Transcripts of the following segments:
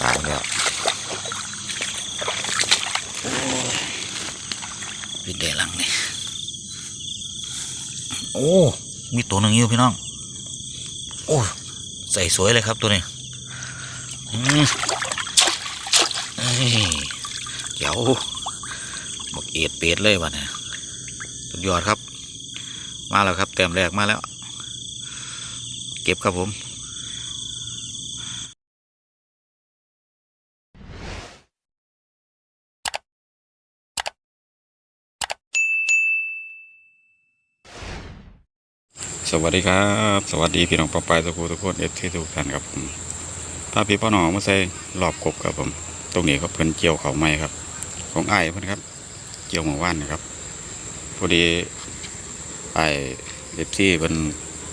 ตายแล้วปิดเดลังนี่โอ้มีตัวหนึ่งอยู่พี่น้อง โอ้ใส่สวยเลยครับตัวนี้เอ้ยเดี๋ยวบอกเอ็ดเป็ดเลยวะเนี่ยสุดยอดครับ มาแล้วครับ แต้มแรกมาแล้ว เก็บครับผม สวัสดีครับ สวัสดีพี่น้องปอปายทุกคนทุกคนเอฟที่ทุกท่านครับผมถ้าพี่พ่อน้องมาใส่รอบกบครับผม ตรงนี้ก็เพิ่นเกี่ยวเขาไม้ครับ ของไอ้เพิ่นครับ เกี่ยวหมู่ว่านนะครับพอดีไอ้เอฟซีเพิ่น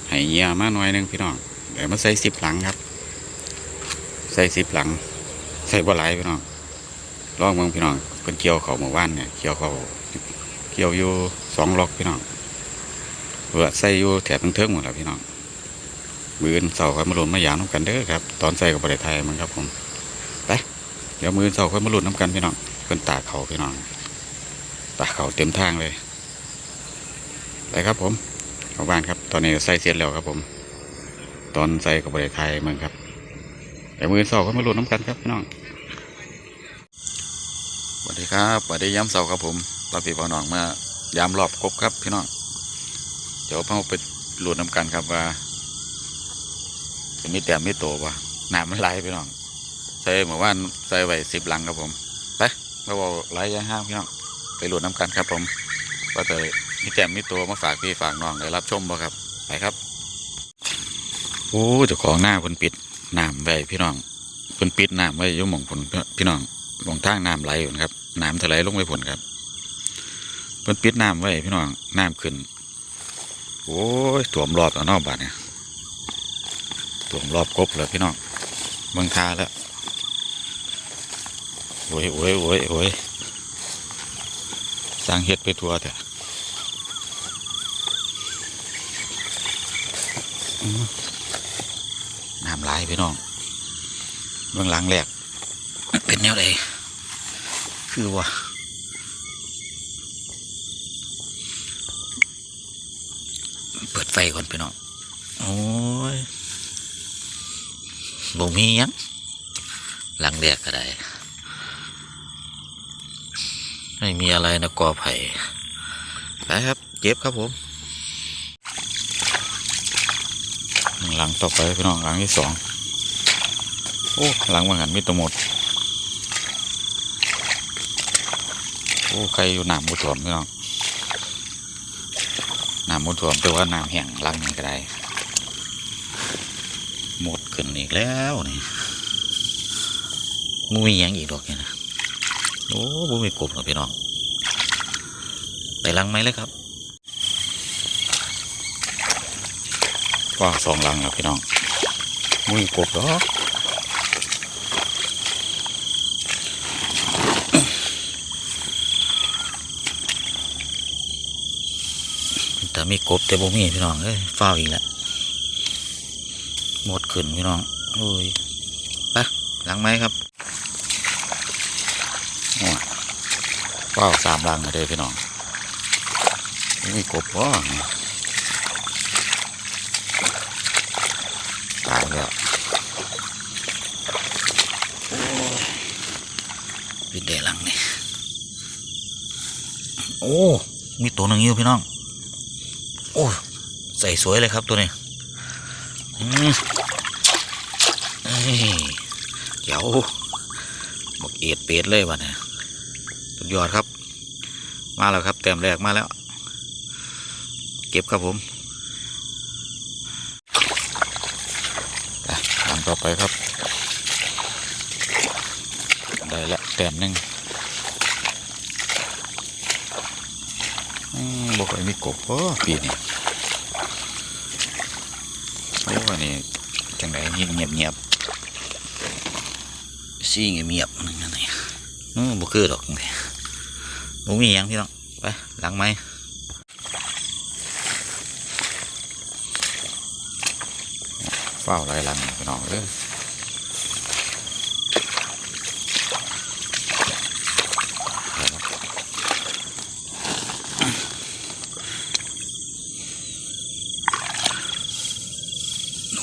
ให้เงียมาหน่อยหนึงพี่น้องเดี๋ยวมาใส่สิบหลังครับ ใส่สิบหลัง ใส่บ่หลายพี่น้องลองเบิ่งพี่น้องเพิ่นเกี่ยวเขาหมู่ว่านเนี่ยเกี่ยวเขาเกี่ยวอยู่สองล็อกพี่น้อง เพื่อใส่อยู่แถบเทิงหมดแล้วพี่น้องมืออนเสาค่อยมาหลุนมาหยามน้ำกันเด้อครับ ตอนใส่กับประเทศไทยมันครับผมไปเดี๋ยวมืออนเสาค่อยมาหลุนน้ำกันพี่น้องเพิ่นตากเขาพี่น้อง ตากเขาเต็มทางเลยไปครับผมเข้าบ้านครับ ตอนนี้ใส่เสร็จแล้วครับผม ตอนใส่กับประเทศไทยมันครับเดี๋ยวมืออนเสาค่อยมาหลุนน้ำกันครับพี่น้องสวัสดีครับสวัสดีย้ำเสาครับผมป้าพี่ป้าน้องมายามรอบกบครับพี่น้อง เดี๋ยวเราไปหลุดน้ำกันครับว่าจะมีแต้มมีโตวะน้ำมันไหลพี่น้องใส่เหมือนว่าใส่ไว้สิบหลังครับผมไปเราบอกไหลยังห้ามพี่น้องไปหลุดน้ำกันครับผมว่าจะมีแต้มมีตัวมาฝากพี่ฝากน้องได้รับชมบ่ครับไปครับโอ้เจ้าของหน้าคนปิดน้ำไว้พี่น้องคนปิดน้ำไว้ยุ่หมองผลพี่น้องมองทางน้ำไหลอยู่นะครับน้ำจะไหลลงไปผลครับเพิ่นปิดน้ำไว้พี่น้องน้ำขึ้น โอ้ยถ่วมรอบแล้วนอกบ้านเนี่ยถ่วมรอบกบแล้วพี่น้องเมืองคาแล้วโอ้ยโอ้ยโอ้ยโอ้ยสร้างเฮ็ดไปทัวแต่อื้อน้ำลายพี่น้องเมืองหลังแรกเป็นแนวใดคือว่า เปิดไฟ ก่อนพี่น้องโอ้ยบ่มียังหลังแรกก็ได้ ไม่มีอะไรนะกอไผ่ไปครับเจ็บครับผม หลังต่อไปพี่น้องหลังที่สองโอ้หลังว่างันมีแตหมด โอ้ใครอยู่หนามบุถ่วมพี่น้องำมุดถ่วมแต่ว่าน้ำแห้งลังนี่ก็ได้หมดขึ้นอีกแล้วนี่มูมีหยังอีกดอกเนี่ยนะโอ้บูมีกบหรอพี่น้องไปลังไหมเลยครับกว่าสองลังแล้วพี่น้องมูมีกบดอก มีกบแต่บ่มีพี่น้องเอ้ยฟ้าวอีกแล้วหมดขึ้นพี่น้องโอ้ยไปหลังไหมครับโอ้ยฟ้าวสามลังเลยพี่น้องมีกบวะตายแล้วโอ้ยปิดเดลังนี่โอ้ มีตัวหนึ่งอยู่พี่น้อง อ้ใส่สวยเลยครับตัวนี้เอ้ยเดี๋ยวบอกเอ็ดเป็ดเลยวะเนี่ยสุดยอดครับ มาแล้วครับ แต้มแรกมาแล้ว เก็บครับผมไปตามต่อไปครับ ได้ละแต้มหนึ่ง บอกไอ้มีกบโอ้ปีนี้โอ้อันนี้จังไดเงียบเงียบเงียบซี่เงียบเงียบนั่นนั่นนี่อืมบ่คือดอกนี่บ่มีหยังพี่น้องไปหลังไหมเฝ้าไรหลังพี่น้องเด้อ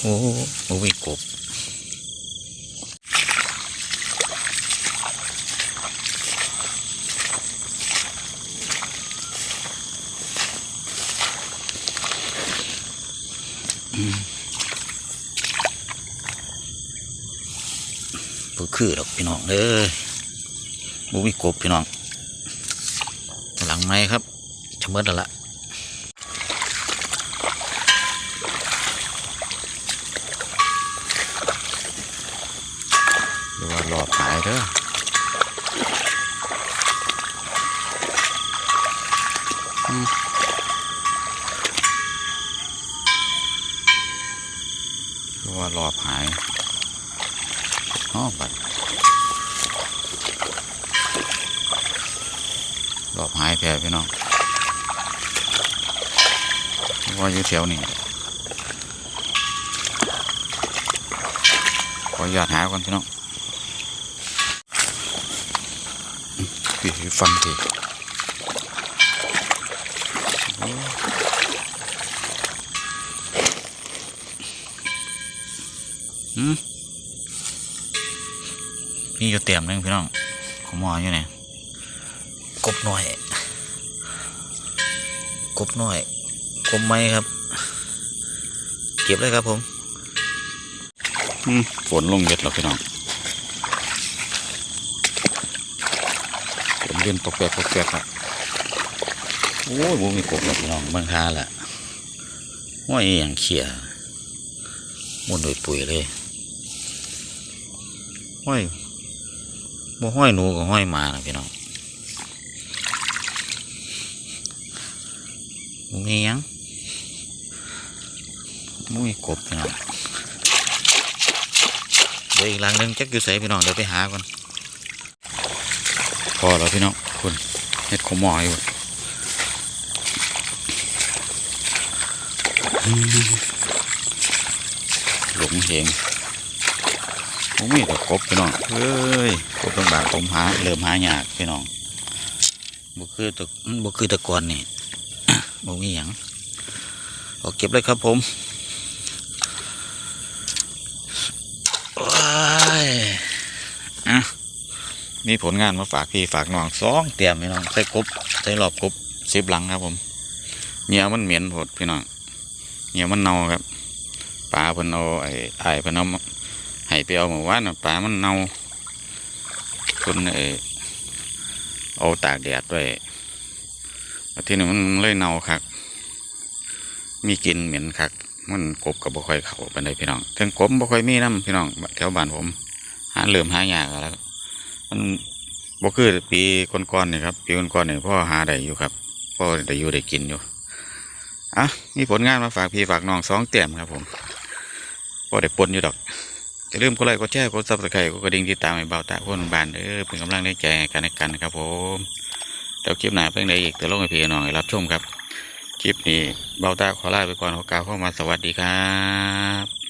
โอ้โหมีกบบ่คือดอกพี่น้องเด้อบ่มีกบพี่น้อง หลังไม้ครับจะเมิดแล้วละ เดี๋ยวว่าหลอดหายเด้ออืมเดี๋ยวว่าหลอดหายอ๋อบัดหลอบหายแท้พี่น้องว่าอยู่แถวนี้ขออนุญาตหาก่อนพี่น้อง พี่ฟังทีอืมนี่อยู่เต็มเลยพี่น้องขอหมออยู่ไหนกบหน่อย กบหน่อยกบไม้ครับ เก็บเลยครับผมฝนลงเย็ดแล้วพี่น้องฝน เล่นตกแปกตกแปกครับโอ้ยบ่มีกบแล้วพี่น้องบางคาละห้อยอย่างเขี่ยมุนโดยปุ๋ยเลยห้อยบ่ห้อยหนูกับห้อยมานะพี่น้องมุ้งยังมุ้งกบพี่น้องเดี๋ยวอีกหลังนึงจักอยู่ใส่พี่น้องเดี๋ยวไปหาก่อน อแล้วพี่น้องคุณเห็ดขมหมออยู่หลงเหงมุ้งมีแต่กบพี่น้องเฮ้ยกบต้องบากผมหาเริ่มหายากพี่น้องบุคือตะบุคือตะกอนนี่บ่มีหยังเอเก็บเลยครับผมว้ายอะ มีผลงานมาฝากพี่ฝากน้องสองเตรียมพี่น้องใส่กบใส่รอบกบสิบหลังครับผมเนียมันเหม็นผดพี่น้องเนียมันเน่าครับปลาเพิ่นเอาไอ้ไอ้เพิ่นเอามาให้ไปเอาเมื่อวานน่ะปลามันเน่าเพิ่นเออเอาตากแดดไว้อาที่นี่มันเลยเน่าคักมีกินเหม็นคักมันกบกับบ่ค่อยเขาไปเลยพี่น้องถึงกบบ่ค่อยมีน้ำพี่น้องแถวบ้านผมหาเริ่อมหายากแล้ว มันบ่คือปีก่อนๆนี่ครับปีก่อนๆนี่พ่อหาได้อยู่ครับพ่อได้อยู่ได้กินอยู่อะมีผลงานมาฝากพี่ฝากน้องสองเต็มครับผมพ่อได้ปนอยู่ดอกจะลืมกดไลค์กดแชร์กดซับสไครต์กดกระดิ่งติดตามให้เบาตาคนบานเด้อเป็นกำลังใจแก่กันในกันนะครับผมเดี๋ยวคลิปหน้าเป็นไงอีกเดี๋ยวลงให้พี่น้องรับชมครับ คลิปนี้เบาตาขอลาไปก่อนขอกล่าวเข้ามาสวัสดีครับ